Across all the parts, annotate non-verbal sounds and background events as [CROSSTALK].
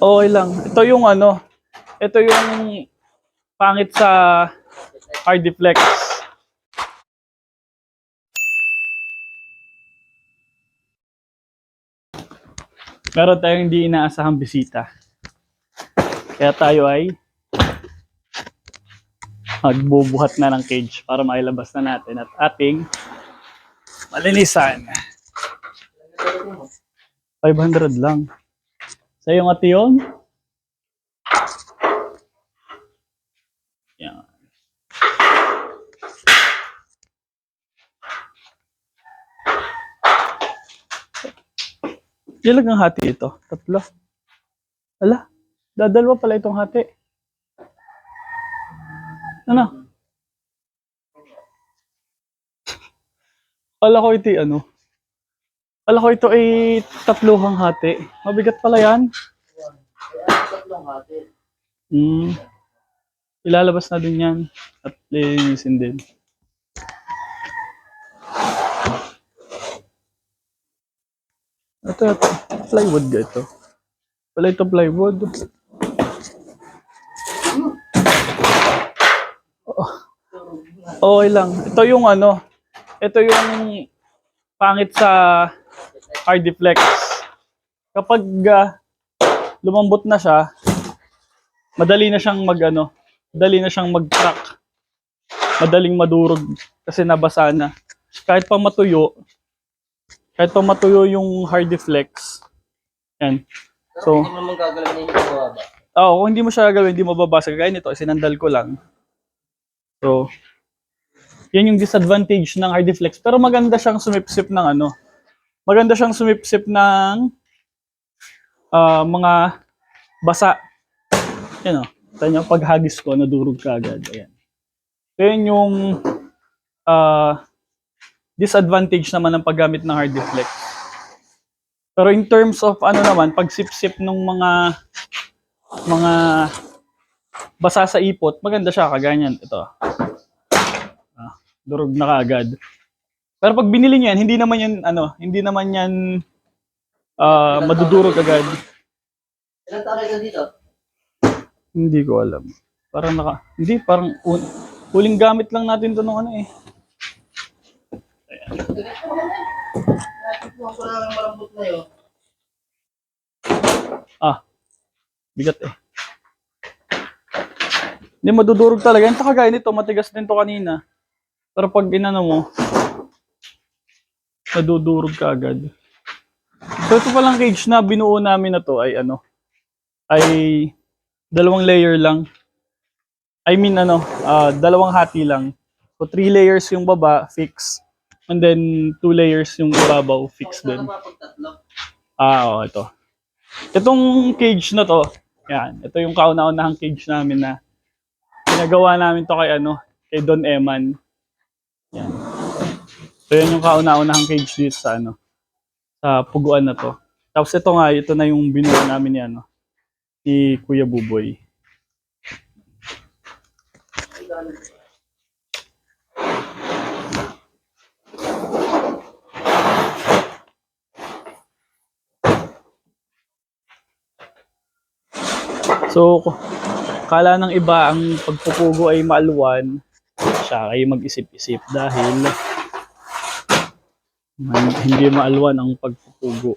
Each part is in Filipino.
Okay lang. Ito yung ano, ito yung pangit sa Hardiflex. Meron tayong hindi inaasahang bisita. Kaya tayo ay magbubuhat na ng cage para mailabas na natin at ating malinisan. 500 lang. Sa yung ate yun? Yan. Ilag ang hati ito? Tatlo. Ala, dadalwa pala itong hati. Ano? Kala ko ay ano? Kala ko ito ay tatluhang hati. Mabigat pala yan. Tatlong hati. Hmm. Ilalabas na din yan. At lilinisin din. Ito, ito. Plywood ga ito. Wala ito plywood. Oh. Okay lang. Ito yung ano. Ito yung pangit sa Hardiflex. Kapag ah, lumambot na siya, madali na siyang mag ano, madali na siyang mag-crack. Madaling madurog kasi nabasa na. Kahit pa matuyo, kahit pa matuyo yung Hardiflex. Yan. So, hindi mo naman gagalawin yung bumaba. Oo, kung hindi mo siya gagawin, hindi mo babasa. Kaya nito, sinandal ko lang. So, yan yung disadvantage ng Hardiflex. Pero maganda siyang sumipsip ng ano. Maganda siyang sumipsip ng ah, mga basa. Yan o. Ito nyo, paghagis ko, nadurog ka agad. Ayan. So, yan yung ah, disadvantage naman ng paggamit ng Hardiflex. Pero in terms of ano naman, pagsipsip ng mga mga basa sa ipot, maganda siya, kaganyan. Ito. Ah, durog na kaagad. Pero pag binili niyo yan, hindi naman yan, ano, hindi naman yan ah, madudurog agad. Ilan taon ka dito? Hindi ko alam. Parang naka, hindi, parang un, huling gamit lang natin to nung ano eh. Yun. Ah, bigat eh. Hindi madudurog talaga. Ito kagaya nito, matigas din to kanina. Pero pag inano mo, nadudurog ka agad. So ito palang cage na binuo namin na to ay ano, ay dalawang layer lang. I mean ano, ah, dalawang hati lang. So three layers yung baba, fix. And then two layers yung ibabaw, fix din. Ah, oo, ito. Itong cage na to, yan, ito yung kauna-unahang cage namin na ginagawa namin to kay ano, kay Don Eman. So yan yung kauna-unahang cage dito sa ano, sa puguan na to. Tapos ito nga, ito na yung binuo namin ni ano, ni Kuya Buboy. So, kala ng iba ang pagpupugo ay maalwan, siya ay mag-isip-isip dahil hindi maalwan ang pagpupugo.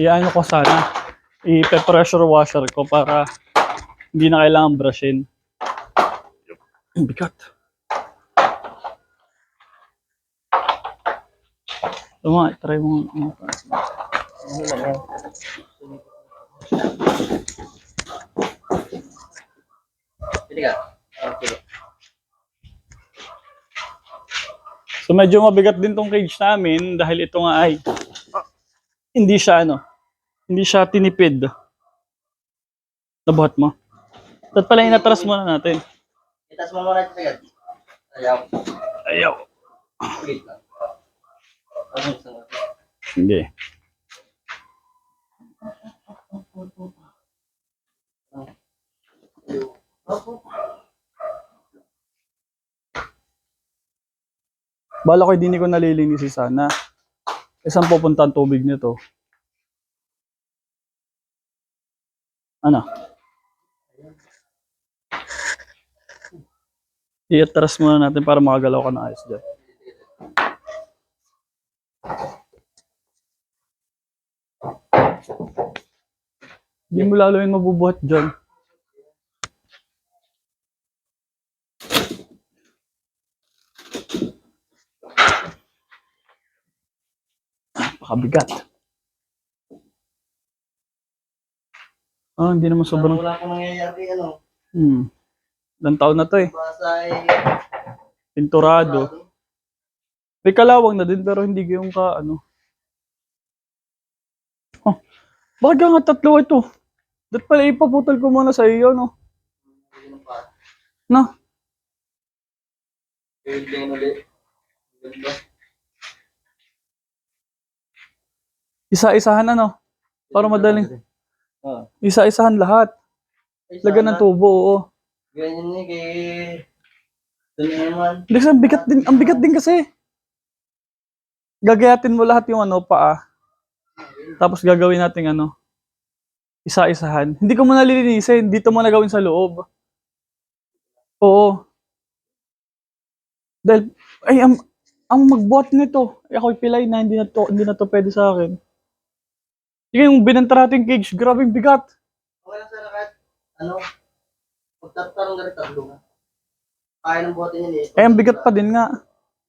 Iano ko sana, i-pressure washer ko para hindi na kailangan brushin. Bigat. Tama, try mo. ano pa. Pili ka. So medyo mabigat din tong cage namin dahil ito nga ay hindi siya ano, hindi siya tinipid. Nabuhat mo. Dapat pala inatras muna natin. Itas mo muna ito agad. Ayaw. Ayaw. Wait lang. Ano Opo. Bala ko, hindi ko nalilinisin sana. Eh, saan pupunta ang tubig nito? Ano? I-atras muna natin para makagalaw ka na ayos dyan. Hindi mo lalo yung mabubuhat dyan. Pakabigat. Ah, hindi naman sobrang... Wala pong nangyayari, ano. Hmm. Ilang taon na to eh. Basta ay... Pinturado. May kalawang na din pero hindi yung ka ano. Oh, bakit nga tatlo ito? Dapat pala ipaputol ko muna sa iyo, no? No? Building ulit. Ganda. Isa-isahan ano? Para madaling. Ah. Isa-isahan lahat. Ay, Lagyan ng tubo, oo. Ganyan niya kay... Hindi kasi ang bigat din, ang bigat din kasi. Gagayatin mo lahat yung ano, paa. Tapos gagawin natin ano, isa-isahan. Hindi ko muna lilinisin, dito mo na gawin sa loob. Oo. Dahil, ay, ang, ang magbuhat nito, ako'y pilay na hindi na to, hindi na to pwede sa akin. Yung yung binenta nating cage, grabing bigat. Okay lang sa lahat. Ano? Pagtatarong ganit tatlo nga. Kaya ng bote niya eh. Eh, ang bigat pa din nga.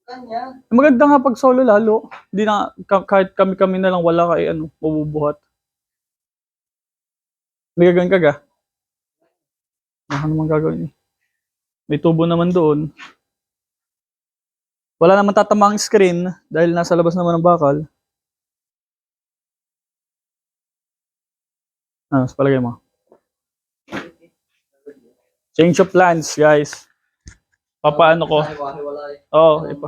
Kanya. Maganda nga pag solo lalo. Hindi na, ka- kahit kami-kami na lang wala kay ano, mabubuhat. May gagawin ka ga? Ano naman gagawin eh. May tubo naman doon. Wala naman tatamang screen dahil nasa labas naman ng bakal. Ah, sa palagay mo. Change of plans, guys. Papaano ko? Oo, ipa.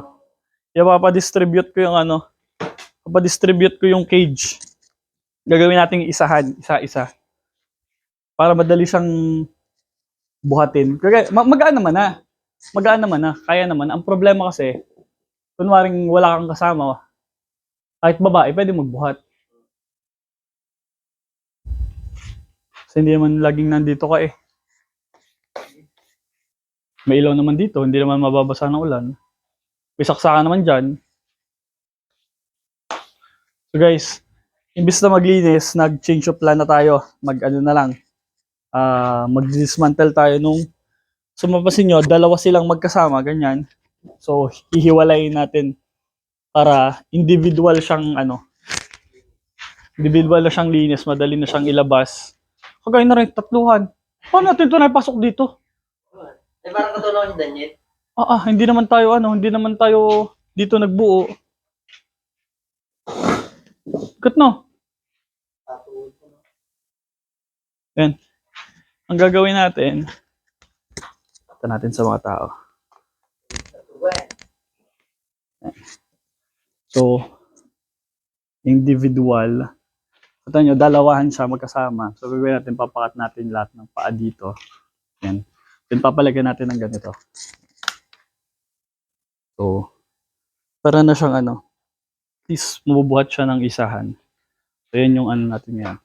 Yung papadistribute ko yung ano, papadistribute ko yung cage. Gagawin natin isahan, isa-isa. Para madali siyang buhatin. Kaya ma- magaan naman na. Magaan naman na. Kaya naman. Ang problema kasi, kunwaring wala kang kasama, kahit babae, pwede magbuhat. Kasi hindi naman laging nandito ka eh. May ilaw naman dito, hindi naman mababasa ng ulan. May naman dyan. So guys, imbis na maglinis, nag-change of plan na tayo. Mag ano na lang, ah mag-dismantle tayo nung so mapasin nyo, dalawa silang magkasama, ganyan. So, hihiwalayin natin para individual siyang ano, individual na siyang linis, madali na siyang ilabas. Kagaya na rin, tatluhan. Paano natin ito naipasok dito? Eh, parang katulong ni Daniel. Ah, ah, hindi naman tayo ano, hindi naman tayo dito nagbuo. Kat no? Yan. Ang gagawin natin, ito natin sa mga tao. Well, So, individual. Ito nyo, dalawahan siya magkasama. So, gagawin natin, papakat natin lahat ng paa dito. Yan. Then, papalagyan natin ng ganito. So, para na siyang ano, least mabubuhat siya ng isahan. So, yan yung ano natin yan.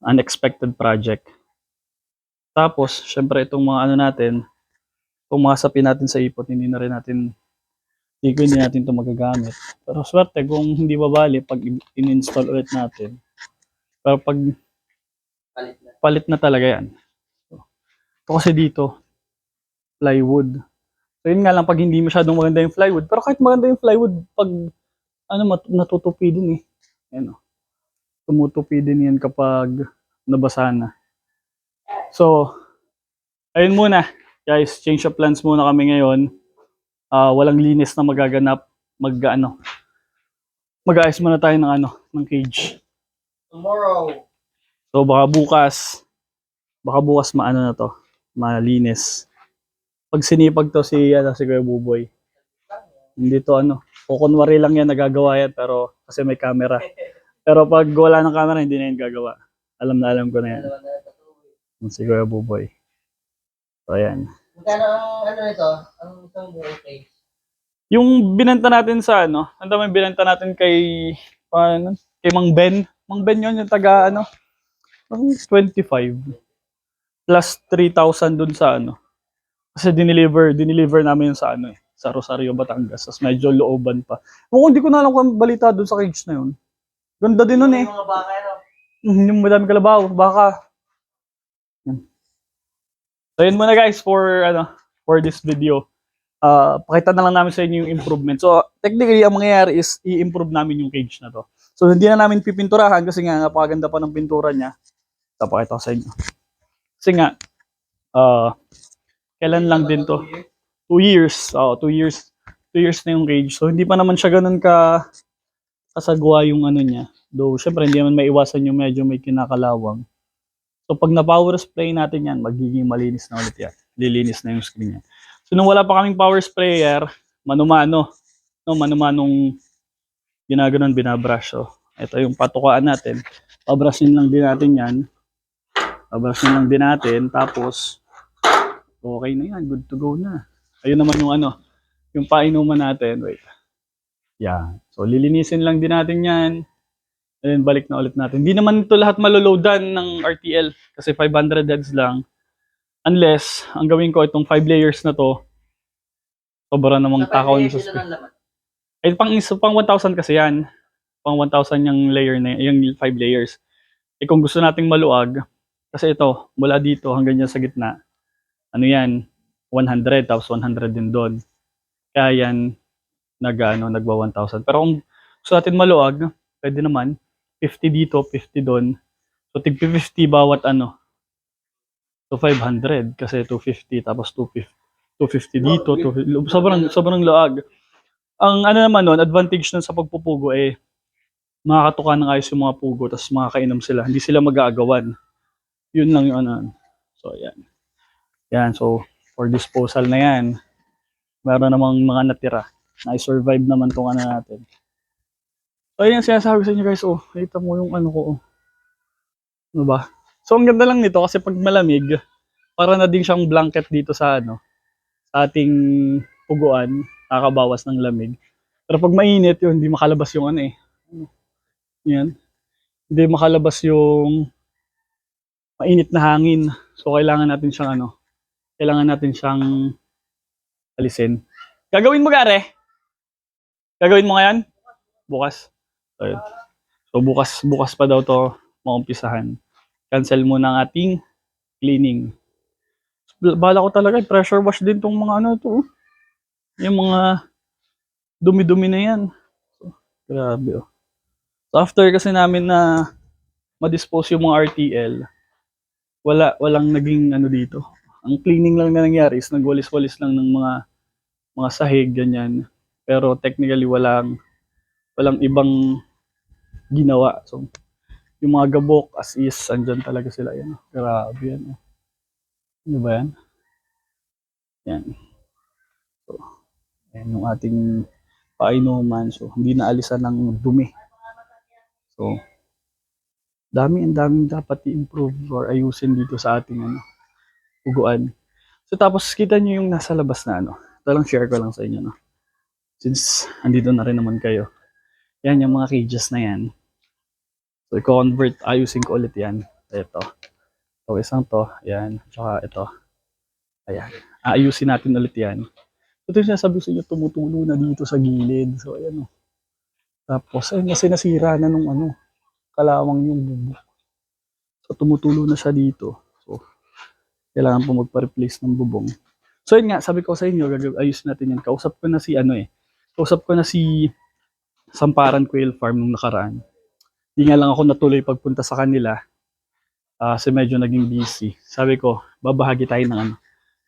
Unexpected project. Tapos, syempre, itong mga ano natin, itong mga sapin natin sa ipot, hindi na rin natin hindi ko hindi natin ito magagamit. Pero swerte kung hindi babali pag in- in-install ulit natin. Pero pag palit na. palit na talaga yan. So, ito kasi dito, plywood. So yun nga lang pag hindi masyadong maganda yung plywood. Pero kahit maganda yung plywood, pag ano, natutupi din eh. Yan o. Tumutupi din yan kapag nabasa na. So, ayun muna. Guys, change of plans muna kami ngayon. Ah, walang linis na magaganap. Mag, ano, mag-ayos muna tayo ng ano, ng cage. Tomorrow. So baka bukas, baka bukas maano na to, malinis. Pag sinipag to si, ano, si Kuya Buboy, hindi to ano, kukunwari lang yan nagagawa yan, pero kasi may camera. Pero pag wala ng camera, hindi na yan gagawa. Alam na alam ko na yan. Si Kuya Buboy. So ayan. Magkano ang ano nito? Ang isang buong case? Yung binenta natin sa ano, ang dami binenta natin kay, paano, kay Mang Ben. Mang Ben yun, yung taga ano, ang 25 plus 3,000 dun sa ano. Kasi dineliver, dineliver namin yun sa ano eh, sa Rosario, Batangas. Tapos medyo looban pa. Kung hindi ko na alam kung balita dun sa cage na yun. Ganda din nun eh. Yung mga baka ano. Mhm, Yung madami kalabaw, baka. So yun muna guys for ano for this video. Ah, pakita na lang namin sa inyo yung improvement. So technically ang mangyayari is i-improve namin yung cage na to. So hindi na namin pipinturahan kasi nga napakaganda pa ng pintura niya. Tapakita ko sa inyo. Kasi nga ah kailan lang din to? Two years. Oh, two years. Two years na yung cage. So hindi pa naman siya ganun ka kasagwa yung ano niya. Though, syempre, hindi naman maiwasan yung medyo may kinakalawang. So, pag na-power spray natin yan, magiging malinis na ulit yan. Lilinis na yung screen niya. So, nung wala pa kaming power sprayer, manumano. No, manumanong ginaganon, binabrush. So, ito yung patukaan natin. Pabrushin lang din natin yan. Pabrushin lang din natin. Tapos, okay na yan. Good to go na. Ayun naman yung ano, yung painuman natin. Wait. Yan. So, lilinisin lang din natin yan. And then, balik na ulit natin. Hindi naman ito lahat maloloadan ng RTL kasi 500 heads lang. Unless, ang gawin ko itong 5 layers na to, sobra namang Sa takaw suspe. ng laman. Ay, pang, is- pang 1,000 kasi yan. Pang 1,000 yung layer na yung 5 layers. Eh kung gusto nating maluag, kasi ito, mula dito hanggang dyan sa gitna, ano yan, 100, tapos 100 din doon. Kaya yan, nag, ano, nagwa 1,000. Pero kung gusto natin maluag, pwede naman, 50 dito, 50 doon. So, tig 50 bawat ano. So, 500 kasi 250 tapos 250. 250 dito, 250. Sobrang, sobrang luag ang ano naman nun, advantage nun sa pagpupugo eh, makakatuka ng ayos yung mga pugo, tapos makakainom sila. Hindi sila mag-aagawan. Yun lang yung ano. So, yan. Yan, so, for disposal na yan, meron namang mga natira. Na-survive naman tong ano natin. So, yun yung sinasabi sa inyo guys, oh, kita mo yung ano ko, oh. Ano ba? So, ang ganda lang nito kasi pag malamig, para na din siyang blanket dito sa ano, sa ating puguan, nakakabawas ng lamig. Pero pag mainit, yun, hindi makalabas yung ano eh. Yan. Hindi makalabas yung mainit na hangin. So, kailangan natin siyang ano, kailangan natin siyang alisin. Gagawin mo, Gare? Gagawin mo ngayon? Bukas. So, so bukas, bukas pa daw to maumpisahan. Cancel muna ang ating cleaning. Bala ko talaga, pressure wash din tong mga ano to. oh. Yung mga dumi-dumi na yan. So, grabe oh. So after kasi namin na ma-dispose yung mga RTL, wala walang naging ano dito. Ang cleaning lang na nangyari is nagwalis-walis lang ng mga mga sahig ganyan. Pero technically walang walang ibang ginawa. So yung mga gabok as is andyan talaga sila yan. Grabe yan. oh. Ano ba yan? Yan. Ayan yung ating painuman. So, hindi na alisan ng dumi. So, dami ang daming dapat i-improve or ayusin dito sa ating ano, uguan. So, tapos kita nyo yung nasa labas na ano. Ito lang share ko lang sa inyo. No? Since andito na rin naman kayo. Yan yung mga cages na yan. So, i-convert, ayusin ko ulit yan. Ito. Ito, isang to. Yan. Tsaka ito. Ayan. Aayusin natin ulit yan. Ito yung sinasabi ko sa inyo, tumutulo na dito sa gilid. So, ayan o. Tapos, ayun kasi nasira na nung ano, kalawang yung bubok. So, tumutulo na siya dito. So, kailangan po magpa-replace ng bubong. So, yun nga, sabi ko sa inyo, ayos natin yan. Kausap ko na si ano eh. Kausap ko na si Samparan Quail Farm nung nakaraan. Hindi nga lang ako natuloy pagpunta sa kanila. Ah, kasi medyo naging busy. Sabi ko, babahagi tayo ng ano,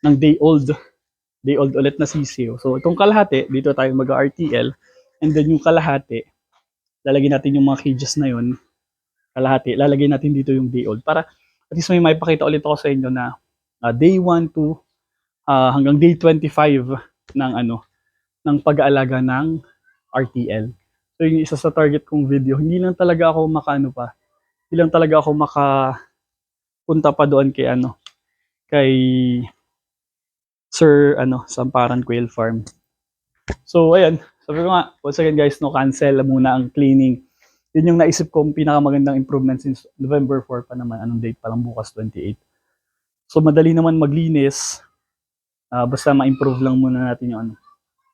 ng day old day old ulit na sisiyo. So, itong kalahati, dito tayo mag-RTL. And then yung kalahati, lalagyan natin yung mga cages na yun. Kalahati, lalagay natin dito yung day old. Para at least may maipakita ulit ako sa inyo na ah, day 1 to ah, hanggang day 25 ng ano, ng pag-aalaga ng RTL. So, yung isa sa target kong video, hindi lang talaga ako makaano pa. Hindi lang talaga ako maka punta pa doon kay ano, kay Sir ano, Samparan Quail Farm. So, ayan. Sabi ko nga, once again guys, no, cancel muna ang cleaning. Yun yung naisip kong pinakamagandang improvement since November 4 pa naman. Anong date pa lang bukas, 28. So, madali naman maglinis. Ah, basta ma-improve lang muna natin yung ano,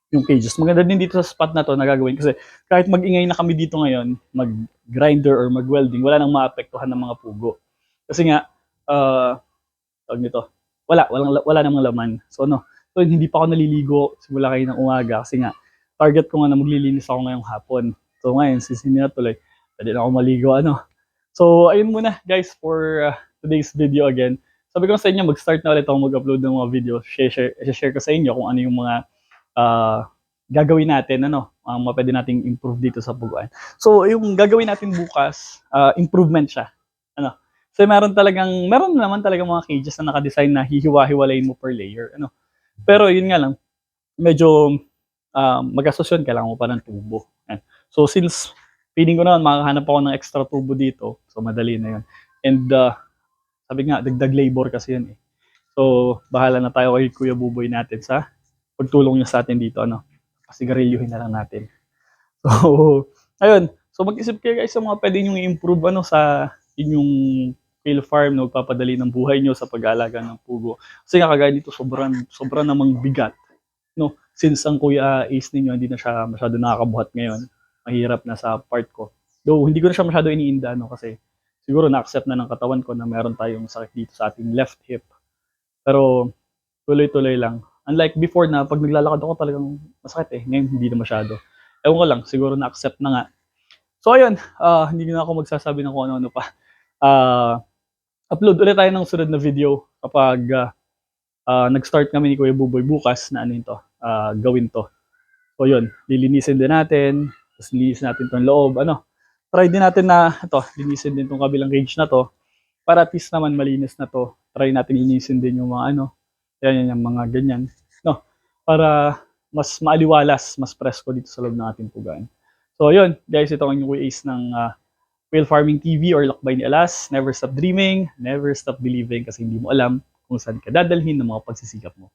yung cages. Maganda din dito sa spot na to na gagawin kasi kahit mag-ingay na kami dito ngayon, mag-grinder or mag-welding, wala nang maapektuhan ng mga pugo. Kasi nga, uh, tawag nito, wala, walang, wala namang laman. So ano, so hindi pa ako naliligo simula kayo ng umaga kasi nga, target ko nga na maglilinis ako ngayong hapon. So ngayon, sisinin na tuloy, pwede na ako maligo, ano. So ayun muna guys for uh, today's video again. Sabi ko sa inyo, mag-start na ulit ako mag-upload ng mga video. Share, share, share ko sa inyo kung ano yung mga uh, gagawin natin, ano, ang uh, pwede nating improve dito sa Puguan. So, yung gagawin natin bukas, uh, improvement siya. Ano? So, meron talagang, meron naman talagang mga cages na nakadesign na hihiwa-hiwalayin mo per layer. Ano? Pero, yun nga lang, medyo magastos yun, kailangan mo pa ng tubo. Yan. So, since feeling ko naman, makakahanap ako ng extra tubo dito, so madali na yun. And, uh, sabi nga, dagdag labor kasi yun eh. So, bahala na tayo kay Kuya Buboy natin sa pagtulong niya sa atin dito, ano, pasigarilyuhin na lang natin. [LAUGHS] So, ayun. So, mag-isip kayo guys sa mga pwede nyo i-improve ano, sa inyong kale farm na magpapadali ng buhay nyo sa pag-aalaga ng pugo. Kasi nga kagaya dito, sobrang, sobrang namang bigat. No? Since ang Kuya Ace ninyo, hindi na siya masyado nakakabuhat ngayon. Mahirap na sa part ko. Though, hindi ko na siya masyado iniinda, no? Kasi siguro na-accept na ng katawan ko na meron tayong sakit dito sa ating left hip. Pero, tuloy-tuloy lang unlike before na pag naglalakad ako talagang masakit eh. Ngayon hindi na masyado. Ewan ko lang, siguro na-accept na nga. So ayun, uh, hindi na ako magsasabi ng kung ano-ano pa. Uh, upload ulit tayo ng sunod na video kapag uh, uh, nag-start kami ni Kuya Buboy bukas na ano yun to, uh, gawin to. So yun, lilinisin din natin, tapos linisin natin tong loob, ano. Try din natin na, ito, linisin din tong kabilang cage na to, para at least naman malinis na to. Try natin linisin din yung mga ano, yan, yan, yung mga ganyan. Para mas maaliwalas, mas presko dito sa loob ng ating pugaan. So, yun, guys, ito ang Ace ng uh, Whale Farming TV or Lakbay ni Alas. Never stop dreaming, never stop believing kasi hindi mo alam kung saan ka dadalhin ng mga pagsisikap mo.